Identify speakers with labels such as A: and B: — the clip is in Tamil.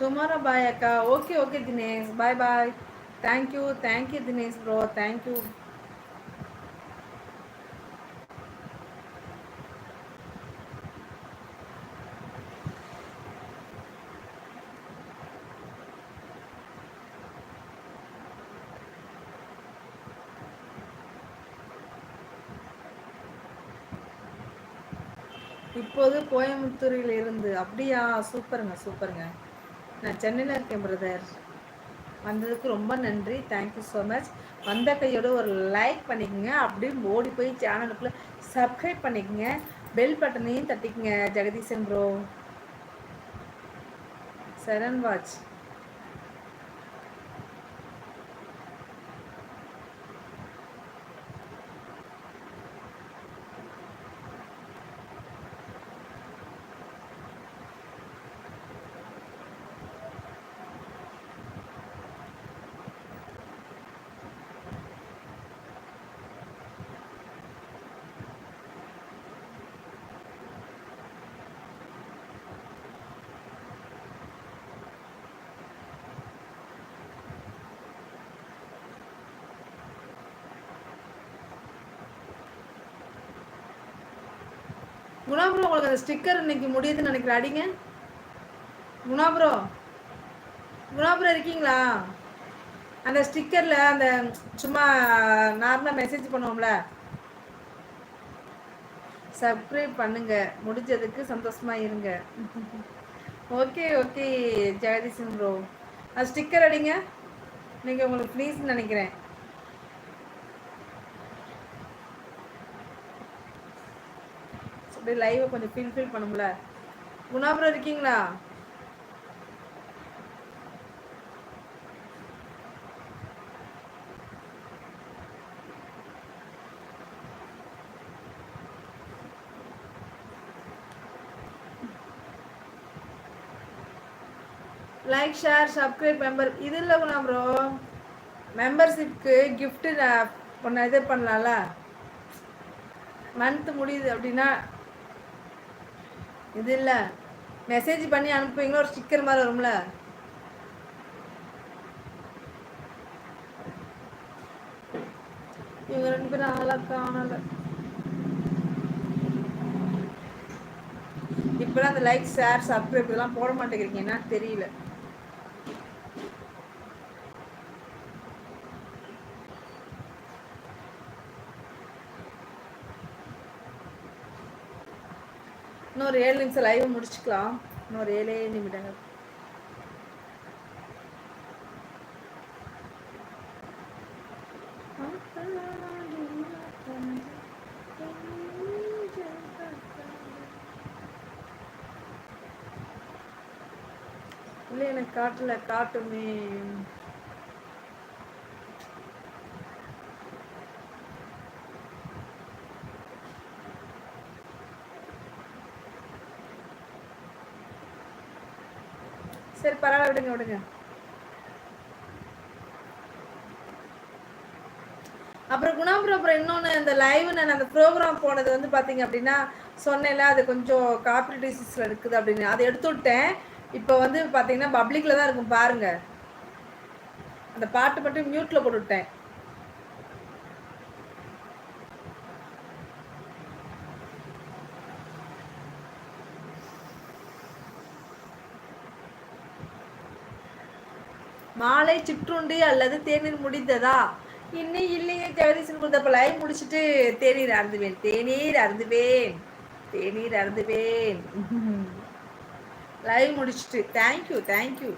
A: டுமாரோ பாய் அக்கா. Okay okay Dinesh bye bye thank you thank you Dinesh bro thank you இப்போது கோயம்புத்தூரில் இருந்து அப்படியா? சூப்பருங்க சூப்பருங்க. நான் சென்னையில் இருக்கேன் பிரதர் வந்ததுக்கு ரொம்ப நன்றி. தேங்க்யூ ஸோ மச் வந்த கையோட ஒரு லைக் பண்ணிக்கோங்க. அப்படியே ஓடி போய் சேனலுக்குள்ளே சப்ஸ்கிரைப் பண்ணிக்கோங்க. பெல் பட்டனையும் தட்டிக்கங்க ஜெகதீசன் ப்ரோ சரண் வாட்ச் குணாபுரம் உங்களுக்கு அந்த ஸ்டிக்கர் இன்னைக்கு முடியுதுன்னு நினைக்கிறேன் அடிங்க குணாபுரம் குணாபுரம் இருக்கீங்களா? அந்த ஸ்டிக்கரில் அந்த சும்மா நார்மலாக மெசேஜ் பண்ணுவோம்ல. சப்ஸ்கிரைப் பண்ணுங்க. முடிஞ்சதுக்கு சந்தோஷமா இருங்க. ஓகே ஓகே ஜெகதீசன் ப்ரோ அது ஸ்டிக்கர் அடிங்க. நீங்கள் உங்களுக்கு ப்ளீஸ்ன்னு நினைக்கிறேன். அப்படியே லைவை கொஞ்சம் ஃபில் பண்ண பண்ணும்ல. குணாபுரம் இருக்கீங்களா? லைக் ஷேர் சப்ஸ்கிரைப் மெம்பர் இது இல்லை ப்ரோ மெம்பர்ஷிப்க்கு கிஃப்ட்டு ஒன்று இது பண்ணலாம்ல. மந்த் முடியுது அப்படின்னா இது இல்லை. மெசேஜ் பண்ணி அனுப்புவீங்களா? ஒரு ஸ்டிக்கர் மாதிரி வரும்ல. இவங்க ரெண்டு பேரும் ஆளாக காணல. இப்பெல்லாம் அந்த லைக் ஷேர் சப்ஸ்கிரைப் இதெல்லாம் போட மாட்டேங்கிறீங்க. என்ன தெரியல. இன்னொரு ஏழு நிமிஷம் லைவ் முடிச்சுக்கலாம். இன்னொரு ஏழே நிமிடங்கள். இல்லை எனக்கு காட்டல காட்டுமே. சரி பரவாயில்ல விடுங்க விடுங்க. அப்புறம் குணாபுரம் அப்புறம் இன்னொன்று இந்த லைவ் நான் அந்த ப்ரோக்ராம் போனது வந்து பார்த்தீங்க அப்படின்னா சொன்னேன்ல அது கொஞ்சம் காப்பி டிசீஸில் இருக்குது அப்படின்னு. அதை எடுத்து விட்டேன். இப்போ வந்து பார்த்தீங்கன்னா பப்ளிக்கில் தான் இருக்கும் பாருங்க. அந்த பாட்டு மட்டும் மியூட்டில் போட்டுவிட்டேன் மாலை சிற்றுண்டி அல்லது தேநீர் முடிந்ததா? இன்னும் இல்லைங்க ஜெகதீசன் கொடுத்தப்ப லைவ் முடிச்சுட்டு தேநீர் அருந்துவேன். தேநீர் அருந்துவேன். தேநீர் அருந்துவேன். லைவ் முடிச்சுட்டு. Thank you thank you